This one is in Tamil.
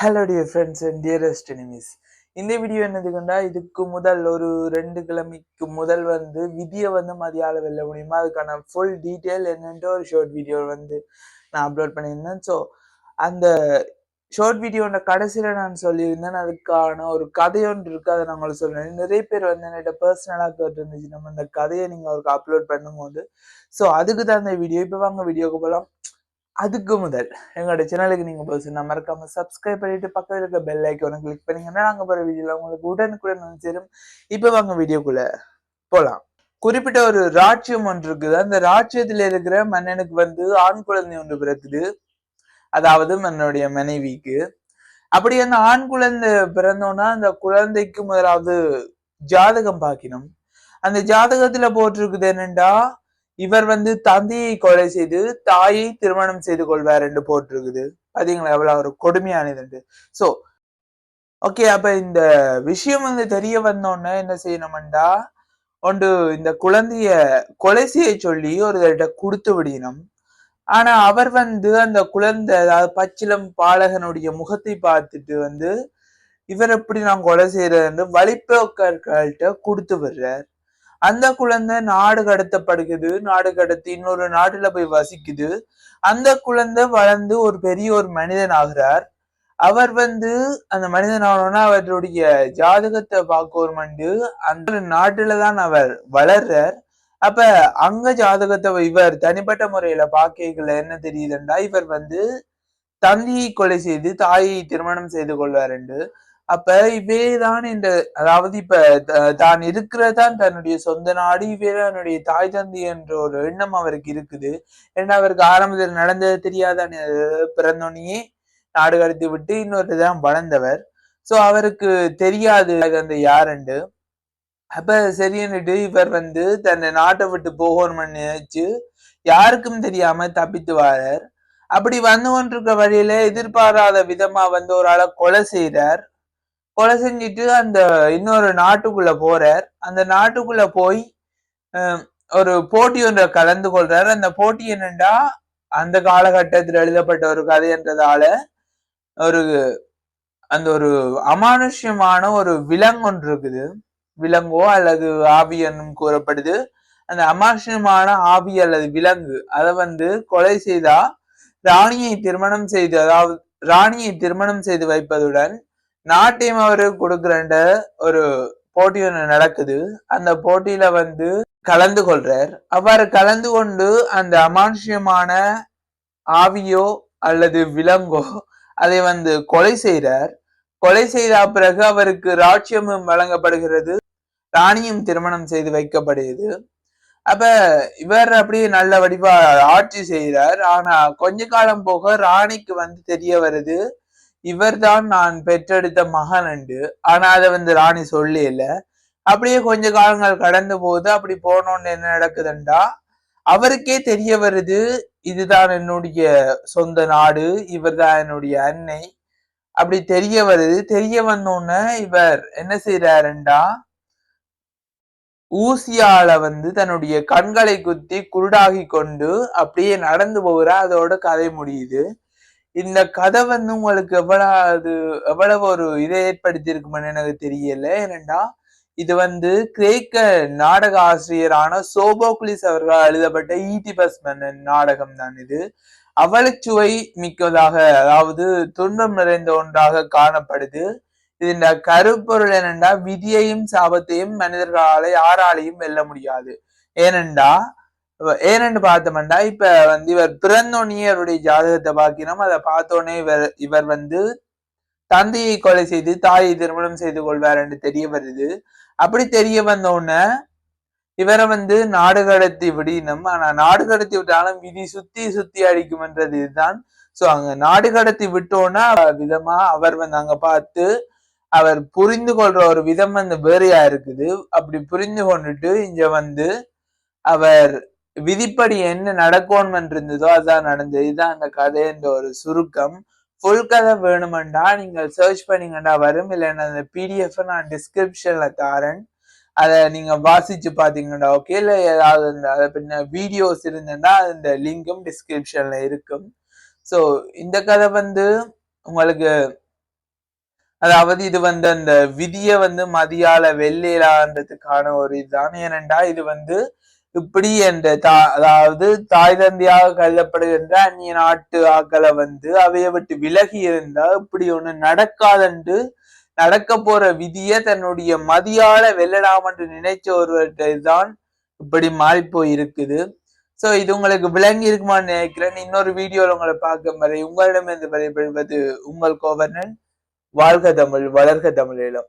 Hello dear friends and dearest enemies இந்த வீடியோ என்னதுக்குண்டா இதுக்கு முதல் ஒரு ரெண்டு கிழமைக்கு முதல் வந்து விதியை வந்து மதியால வெல்ல முடியுமா? அதுக்கான ஃபுல் டீட்டெயில் என்னென்ட்டு ஒரு ஷார்ட் வீடியோ வந்து நான் அப்லோட் பண்ணியிருந்தேன். ஸோ அந்த ஷார்ட் வீடியோட கடைசியில் நான் சொல்லியிருந்தேன். அதுக்கான ஒரு கதை இருக்குது அதை நான் உங்களுக்கு சொல்கிறேன் நிறைய பேர் வந்து என்கிட்ட பர்சனலாக கேட்டுருந்துச்சு. நம்ம அந்த கதையை நீங்கள் அவருக்கு அப்லோட் பண்ணும்போது. ஸோ அதுக்கு தான் அந்த வீடியோ இப்போ வாங்க வீடியோக்கு போகலாம் அதுக்கு முதல் எங்களோட சேனலுக்கு நீங்கள் போச்சுன்னா மறக்காமல் சப்ஸ்கிரைப் பண்ணிட்டு பக்கத்தில் இருக்க பெல் ஐக்கோனை கிளிக் பண்ணீங்கன்னா நாங்கள் போகிற வீடியோவில் உங்களுக்கு உடனுக்குடன் வந்து சேரும். இப்போ வாங்க வீடியோக்குள்ளே போகலாம் குறிப்பிட்ட ஒரு ராஜ்யம் ஒன்று இருக்குது. அந்த ராட்சியத்தில் இருக்கிற மன்னனுக்கு வந்து ஆண் குழந்தை ஒன்று பிறக்குது. அதாவது மன்னனுடைய மனைவிக்கு. அப்படி அந்த ஆண் குழந்தை பிறந்தோன்னா அந்த குழந்தைக்கு முதலாவது ஜாதகம் பார்க்கணும். அந்த ஜாதகத்துல போட்டிருக்குது என்னென்னா இவர் வந்து தந்தையை கொலை செய்து தாயை திருமணம் செய்து கொள்வார் என்று போட்டிருக்குது. பாத்தீங்களா? எவ்வளவு ஒரு கொடுமையானது சோ ஓகே அப்ப இந்த விஷயம் வந்து தெரிய வந்தோடனே என்ன செய்யணும்டா? ஒன்று இந்த குழந்தைய கொலை செய்ய சொல்லி ஒருத்தர்கிட்ட கொடுத்து விடணும். ஆனா அவர் வந்து அந்த குழந்தை அதாவது பச்சிலம் பாலகனுடைய முகத்தை பார்த்துட்டு வந்து இவர் எப்படி நான் கொலை செய்யறதுன்னு வழிப்போக்கர்கள்ட்ட கொடுத்து விடுறார். அந்த குழந்தை நாடு கடத்தப்படுகிறது. நாடு கடத்தி இன்னொரு நாட்டுல போய் வசிக்குது. அந்த குழந்தை வளர்ந்து ஒரு பெரிய ஒரு மனிதன் ஆகிறார். அவர் வந்து அந்த மனிதன் ஆகணும்னா அவருடைய ஜாதகத்தை பார்க்க ஒரு மண்டு. அந்த நாட்டுல தான் அவர் வளர்றார். அப்ப அங்க ஜாதகத்தை இவர் தனிப்பட்ட முறையில பாக்கைகள் என்ன தெரியுதுண்டா? இவர் வந்து தந்தியை கொலை செய்து தாயை திருமணம் செய்து கொள்வார் என்று. அப்ப இவேதான் இந்த அதாவது இப்ப தான் இருக்கிறதான் தன்னுடைய சொந்த நாடு இவே தன்னுடைய தாய் தந்தை என்ற ஒரு எண்ணம் அவருக்கு இருக்குது. ஏன்னா அவருக்கு ஆரம்பத்தில் நடந்தது தெரியாதான்? பிறந்தோனையே நாடு கடத்தி விட்டு இன்னொரு தான் வளர்ந்தவர். சோ அவருக்கு தெரியாது அந்த யாருண்டு. அப்ப சரின்னுட்டு இவர் வந்து தன்னை நாட்டை விட்டு போகணும்னு நினைச்சு யாருக்கும் தெரியாம தப்பித்து வாரார். அப்படி வந்து கொண்டிருக்க வழியில எதிர்பாராத விதமா வந்து ஒரு ஆளை கொலை செய்தார். கொலை செஞ்சுட்டு அந்த இன்னொரு நாட்டுக்குள்ள போறார். அந்த நாட்டுக்குள்ள போய் ஒரு போட்டி ஒன்றை கலந்து கொள்றார். அந்த போட்டி என்னண்டா? அந்த காலகட்டத்தில் எழுதப்பட்ட ஒரு கதை என்றதால ஒரு அந்த ஒரு அமானுஷ்யமான ஒரு விலங்கு ஒன்று இருக்குது. விலங்கோ அல்லது ஆவி என்னும் கூறப்படுது. அந்த அமானுஷ்யமான ஆவி அல்லது விலங்கு அதை வந்து கொலை செய்தா ராணியை திருமணம் செய்து அதாவது ராணியை திருமணம் செய்து வைப்பதுடன் நாட்டியம் அவரு கொடுக்குறண்ட ஒரு போட்டி ஒன்று நடக்குது. அந்த போட்டியில வந்து கலந்து கொள்றார். அவ்வாறு கலந்து கொண்டு அந்த அமானுஷ்யமான ஆவியோ அல்லது விலங்கோ அதை வந்து கொலை செய்கிறார் கொலை செய்த பிறகு அவருக்கு ராட்சியமும் வழங்கப்படுகிறது. ராணியும் திருமணம் செய்து வைக்கப்படுகிறது. அப்ப இவர் அப்படியே நல்ல வடிவா ஆட்சி செய்கிறார் ஆனா கொஞ்ச காலம் போக ராணிக்கு வந்து தெரிய வருது. இவர்தான் நான் பெற்றெடுத்த மகன் என்று ஆனா அதை வந்து ராணி சொல்லல அப்படியே கொஞ்ச காலங்கள் கடந்து போகுது அப்படி போனோன்னு என்ன நடக்குதுண்டா? அவருக்கே தெரிய வருது இதுதான் என்னுடைய சொந்த நாடு இவர் தான் என்னுடைய அன்னை. அப்படி தெரிய வருது. தெரிய வந்தோடனே இவர் என்ன செய்யறாருண்டா ஊசியால வந்து தன்னுடைய கண்களை குத்தி குருடாகி கொண்டு அப்படியே நடந்து போகிற. அதோட கதை முடியுது. இந்த கதை வந்து உங்களுக்கு எவ்வளவு எவ்வளவு ஒரு இதை ஏற்படுத்தி இருக்குமென்னு எனக்கு தெரியல. ஏனண்டா இது வந்து கிரேக்க நாடக ஆசிரியரான சோபோக்லிஸ் அவர்களால் எழுதப்பட்ட ஈட்டிபஸ் மன்னன் நாடகம் தான் இது. அவலச்சுவை மிக்கதாக அதாவது துன்பம் நிறைந்த ஒன்றாக காணப்படுது. இதன் கருப்பொருள் என்னண்டா விதியையும் சாபத்தையும் மனிதர்களால யாராலையும் வெல்ல முடியாது. ஏனண்டா ஏனென்று பார்த்தோம்னா இப்ப வந்து இவர் பிறந்தோனியருடைய ஜாதகத்தை பார்க்கிறோம். அதை பார்த்தோன்னே இவர் இவர் வந்து தந்தையை கொலை செய்து தாயை திருமணம் செய்து கொள்வார் என்று தெரிய வருது. அப்படி தெரிய வந்தோடனே இவரை வந்து நாடு கடத்தி விடினும் ஆனா நாடு கடத்தி விட்டாலும் விதி சுத்தி சுத்தி அடிக்கும்ன்றது இதுதான். சோ அங்க நாடு கடத்தி விட்டோன்னா விதமா அவர் வந்து அங்க பார்த்து அவர் புரிந்து கொள்ற ஒரு விதம் வந்து வேறையா இருக்குது. அப்படி புரிந்து கொண்டுட்டு இங்க வந்து அவர் விதிப்படி என்ன நடக்கணும் இருந்ததோ அதான் நடந்தது. இதுதான் அந்த கதைன்ற ஒரு சுருக்கம். ஃபுல் கதை வேணுமெண்டா நீங்கள் சர்ச் பண்ணீங்கண்டா வரும். இல்லைன்னா அந்த பிடிஎஃப் நான் டிஸ்கிரிப்ஷன்ல தாரேன். அதை நீங்க வாசிச்சு பாத்தீங்கன்னா ஓகே இல்ல ஏதாவது அதை பின்ன வீடியோஸ் இருந்ததுன்னா அந்த லிங்கும் டிஸ்கிரிப்ஷன்ல இருக்கும். ஸோ இந்த கதை வந்து உங்களுக்கு அதாவது இது வந்து அந்த விதிய வந்து மதியால வெள்ளையிலான்றதுக்கான ஒரு இதுதான். ஏனெண்டா இது வந்து இப்படி என்ற தா அதாவது தாய் தந்தையாக கருதப்படுகின்ற அந்நிய நாட்டு ஆக்களை வந்து அவைய விட்டு விலகி இருந்தா இப்படி ஒண்ணு நடக்காதென்று நடக்க போற விதிய தன்னுடைய மதியால வெல்லலாம் என்று நினைச்ச ஒருவர்கிட்ட தான் இப்படி மாறி போயிருக்குது. சோ இது உங்களுக்கு விளங்கி இருக்குமான்னு நினைக்கிறேன். இன்னொரு வீடியோல உங்களை பார்க்கும் வரை உங்களிடமிருந்து விடைபெறுவது உங்கள் கோவர்னன் வாழ்க தமிழ் வளர்க தமிழீழம்